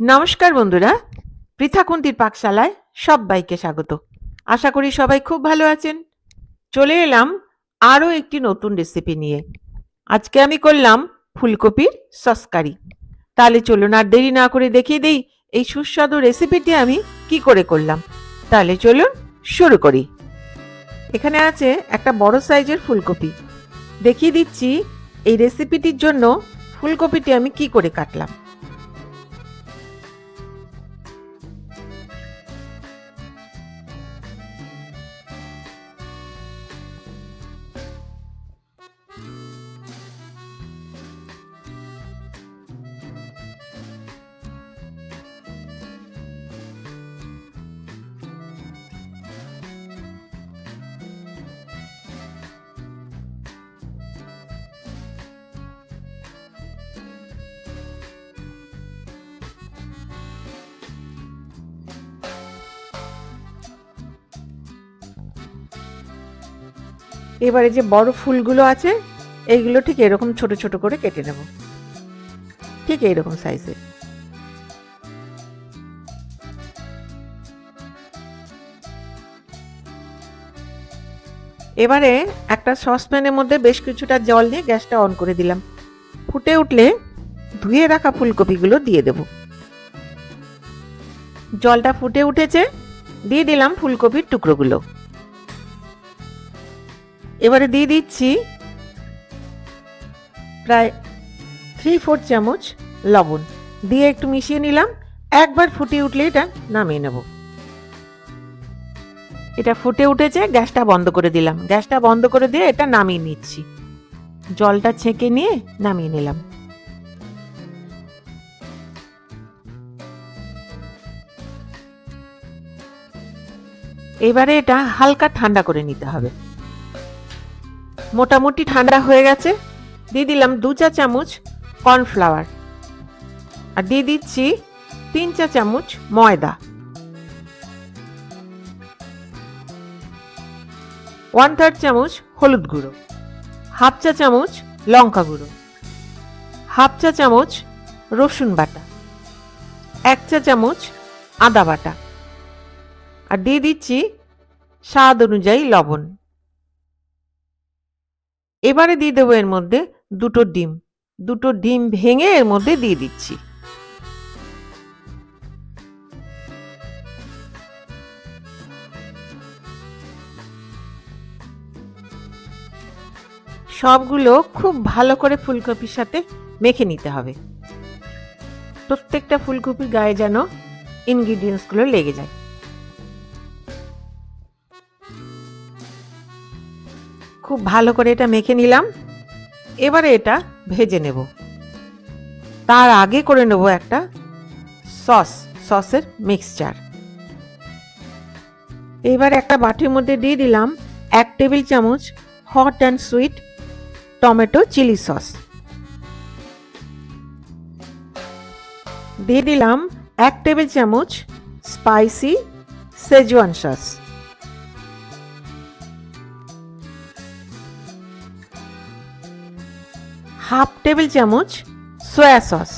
নমস্কার বন্ধুরা পৃথাকুন্তির পাকশালায় সবাইকে স্বাগত। আশা করি সবাই খুব ভালো আছেন। চলে এলাম আরও একটি নতুন রেসিপি নিয়ে। আজকে আমি করলাম ফুলকপির সসকারি। তাহলে চলুন আর দেরি না করে দেখিয়ে দেই এই সুস্বাদু রেসিপিটি আমি কি করে করলাম। তাহলে চলুন শুরু করি। এখানে আছে একটা বড় সাইজের ফুলকপি। দেখিয়ে দিচ্ছি এই রেসিপিটির জন্য ফুলকপিটি আমি কি করে কাটলাম। এবারে যে বড় ফুলগুলো আছে, এইগুলো ঠিক এরকম ছোট ছোট করে কেটে নেব। ঠিক এইরকম সাইজে। এবারে একটা সসপ্যানের মধ্যে বেশ কিছুটা জল নিয়ে গ্যাসটা অন করে দিলাম। ফুটে উঠলে ধুয়ে রাখা ফুলকপিগুলো দিয়ে দেব। জলটা ফুটে উঠেছে, দিয়ে দিলাম ফুলকপির টুকরোগুলো। এবারে দিয়ে দিচ্ছি প্রায় থ্রি ফোর চামচ লবণ। দিয়ে একটু মিশিয়ে নিলাম। একবার ফুটিয়ে উঠলে এটা নামিয়ে নেব। এটা ফুটে উঠেছে, গ্যাসটা বন্ধ করে দিলাম। গ্যাসটা বন্ধ করে দিয়ে এটা নামিয়ে নিচ্ছি। জলটা ছেঁকে নিয়ে নামিয়ে নিলাম। এবারে এটা হালকা ঠান্ডা করে নিতে হবে। মোটামুটি ঠান্ডা হয়ে গেছে। দিয়ে দিলাম দু চা চামচ কর্নফ্লাওয়ার। আর দিয়ে দিচ্ছি তিন চা চামচ ময়দা। ওয়ান থার্ড চামচ হলুদ গুঁড়ো। হাফ চা চামচ লঙ্কা গুঁড়ো। হাফ চা চামচ রসুন বাটা। এক চা চামচ আদা বাটা। আর দিয়ে দিচ্ছি স্বাদ অনুযায়ী লবণ। এবারে দিয়ে দেবো এর মধ্যে দুটো ডিম। দুটো ডিম ভেঙে এর মধ্যে দিয়ে দিচ্ছি। সবগুলো খুব ভালো করে ফুলকপির সাথে মেখে নিতে হবে। প্রত্যেকটা ফুলকপির গায়ে যেন ইনগ্রিডিয়েন্টসগুলো লেগে যায়। খুব ভালো করে এটা মেখে নিলাম। এবারে এটা ভেজে নেব। তার আগে করে নেব একটা সস, সসের মিক্সচার এবার একটা বাটির মধ্যে দিয়ে দিলাম এক টেবিল চামচ hot and sweet tomato chilli sauce দিয়ে দিলাম এক টেবিল চামচ spicy schezwan sauce half table চামচ সয়া সস।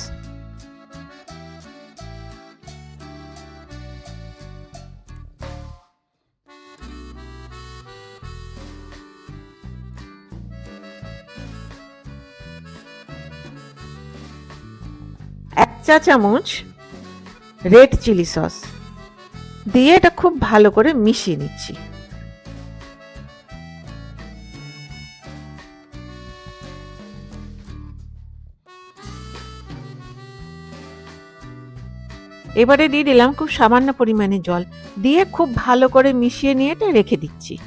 এক চা চামচ রেড চিলি সস। দিয়ে এটা খুব ভালো করে মিশিয়ে নিচ্ছি। এবারে দিয়ে দিলাম খুব সামান্য পরিমাণে জল। দিয়ে খুব ভালো করে মিশিয়ে নিয়ে এটা রেখে দিচ্ছি।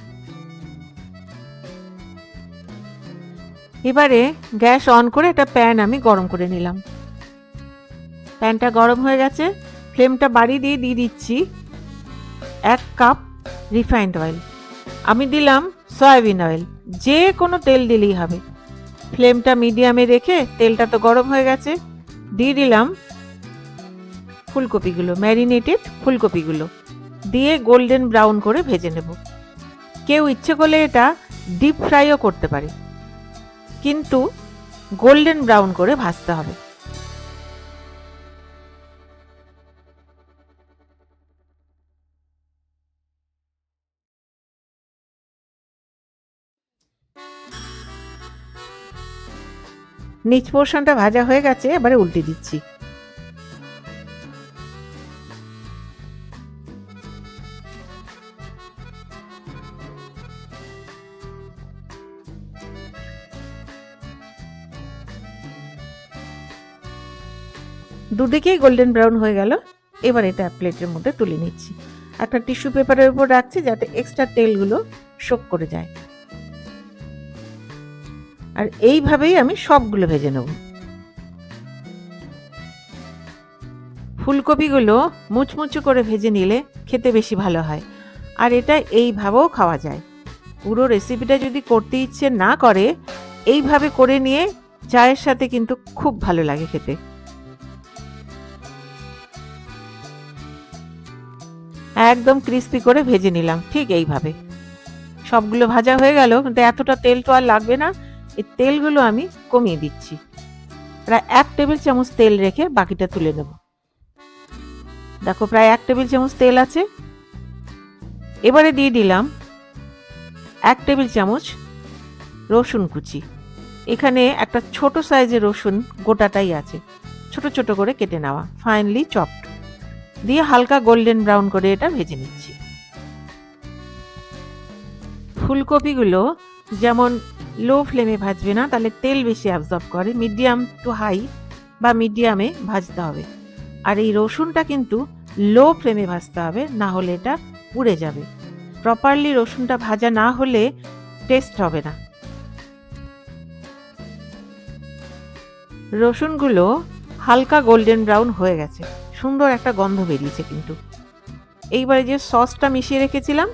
এবারে গ্যাস অন করে একটা প্যান আমি গরম করে নিলাম। প্যানটা গরম হয়ে গেছে। ফ্লেমটা বাড়িয়ে দিয়ে দিয়ে দিচ্ছি এক কাপ রিফাইন্ড অয়েল। আমি দিলাম সয়াবিন অয়েল। যে কোনো তেল দিলেই হবে। ফ্লেমটা মিডিয়ামে রেখে তেলটা তো গরম হয়ে গেছে। দিয়ে দিলাম ফুলকপিগুলো ম্যারিনেটেড ফুলকপিগুলো। দিয়ে গোল্ডেন ব্রাউন করে ভেজে নেব। কেউ ইচ্ছে করলে এটা ডিপ ফ্রাইও করতে পারে। কিন্তু গোল্ডেন ব্রাউন করে ভাজতে হবে। নিচ পোর্শনটা ভাজা হয়ে গেছে, এবারে উল্টে দিচ্ছি। দুদিকেই গোল্ডেন ব্রাউন হয়ে গেল। এবার এটা প্লেটের মধ্যে তুলে নিচ্ছি। একটা টিস্যু পেপারের উপর রাখছি যাতে এক্সট্রা তেলগুলো শোক করে যায়। আর এইভাবেই আমি সবগুলো ভেজে নেব। ফুলকপিগুলো মুচমুচু করে ভেজে নিলে খেতে বেশি ভালো হয়। আর এটা এইভাবেও খাওয়া যায়। পুরো রেসিপিটা যদি করতে ইচ্ছে না করে, এইভাবে করে নিয়ে চায়ের সাথে কিন্তু খুব ভালো লাগে খেতে। একদম ক্রিস্পি করে ভেজে নিলাম, ঠিক এইভাবে। সবগুলো ভাজা হয়ে গেল, কিন্তু এতটা তেল তো আর লাগবে না। এই তেলগুলো আমি কমিয়ে দিচ্ছি। প্রায় এক টেবিল চামচ তেল রেখে বাকিটা তুলে নেব। দেখো প্রায় এক টেবিল চামচ তেল আছে। এবারে দিয়ে দিলাম এক টেবিল চামচ রসুন কুচি। এখানে একটা ছোট সাইজের রসুন গোটাটাই আছে, ছোট ছোট করে কেটে নেওয়া ফাইনলি চপড দিয়ে হালকা গোল্ডেন ব্রাউন করে এটা ভেজে নিচ্ছি। ফুলকপিগুলো যেমন লো ফ্লেমে ভাজবে না, তাহলে তেল বেশি অ্যাবজর্ব করে মিডিয়াম টু হাই বা মিডিয়ামে ভাজতে হবে। আর এই রসুনটা কিন্তু লো ফ্লেমে ভাজতে হবে, না হলে এটা পুড়ে যাবে। প্রপারলি রসুনটা ভাজা না হলে টেস্ট হবে না। রসুনগুলো হালকা গোল্ডেন ব্রাউন হয়ে গেছে। সুন্দর একটা গন্ধ বেরিয়েছে কিন্তু। এইবারে যে সসটা মিশিয়ে রেখেছিলাম,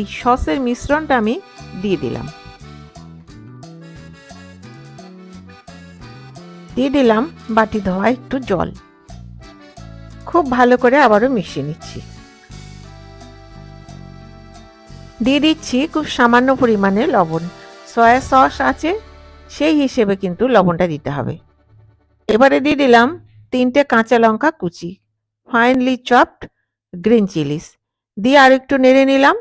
এই সসের মিশ্রণটা আমি দিয়ে দিলাম। দিয়ে দিলাম বাটি ধোয়া একটু জল। খুব ভালো করে আবারও মিশিয়ে নিচ্ছি। দিয়ে দিচ্ছি খুব সামান্য পরিমাণে লবণ। সয়া সস আছে, সেই হিসেবে কিন্তু লবণটা দিতে হবে। এবারে দিয়ে দিলাম তিনটে কাঁচা লঙ্কা কুচি ফাইনলি চপড গ্রিন চিলিস দিয়ে আর একটু নেড়ে নিলাম।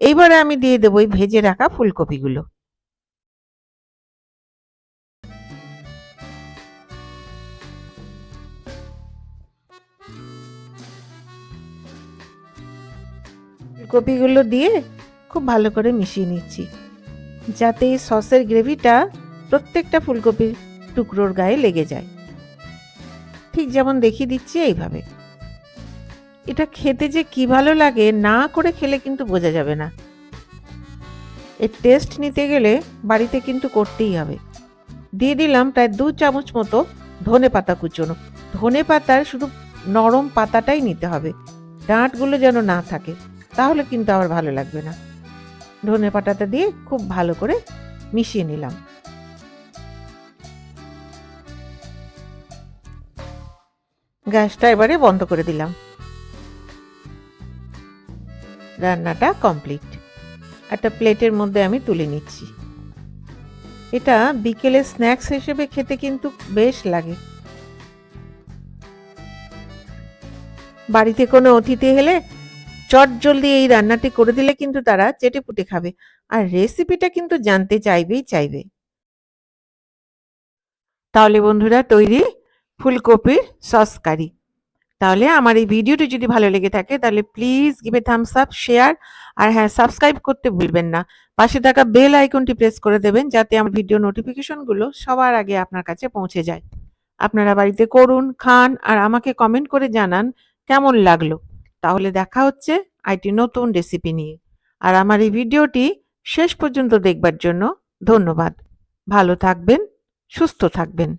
এইবারে আমি দিয়ে দেবো এই ভেজে রাখা ফুলকপিগুলো। ফুলকপিগুলো দিয়ে খুব ভালো করে মিশিয়ে নিচ্ছি। যাতে এই সসের গ্রেভিটা প্রত্যেকটা ফুলকপির টুকরোর গায়ে লেগে যায়। ঠিক যেমন দেখিয়ে দিচ্ছি এইভাবে। এটা খেতে যে কি ভালো লাগে না করে খেলে কিন্তু বোঝা যাবে না। এর টেস্ট নিতে গেলে বাড়িতে কিন্তু করতেই হবে। দিয়ে দিলাম প্রায় দু চামচ মতো ধনে পাতা কুচোনো। ধনে পাতার শুধু নরম পাতাটাই নিতে হবে। ডাঁটগুলো যেন না থাকে, তাহলে কিন্তু আবার ভালো লাগবে না। ধনে পাতাটা দিয়ে খুব ভালো করে মিশিয়ে নিলাম। গ্যাসটা এবারে বন্ধ করে দিলাম। রান্নাটা কমপ্লিট। একটা প্লেটের মধ্যে আমি তুলে নিচ্ছি। এটা বিকেলে স্ন্যাক্স হিসেবে খেতে কিন্তু বেশ লাগে। বাড়িতে কোনো অতিথি এলে চট জলদি এই রান্নাটি করে দিলে কিন্তু তারা চেটে পুটে খাবে। আর রেসিপিটা কিন্তু জানতে চাইবেই চাইবে। তাহলে বন্ধুরা তৈরি ফুলকপির সস কারি। তাহলে আমার এই ভিডিওটি যদি ভালো লেগে থাকে, তাহলে please give thumbs up share আর হ্যাঁ সাবস্ক্রাইব করতে ভুলবেন না। পাশে থাকা বেল আইকনটি প্রেস করে দেবেন, যাতে আমার ভিডিও নোটিফিকেশনগুলো সবার আগে আপনার কাছে পৌঁছে যায়। আপনারা বাড়িতে করুন, খান, আর আমাকে কমেন্ট করে জানান কেমন লাগল। তাহলে দেখা হচ্ছে আইটি নতুন রেসিপি নিয়ে। আর আমার এই ভিডিওটি শেষ পর্যন্ত দেখবার জন্য ধন্যবাদ। ভালো থাকবেন, সুস্থ থাকবেন।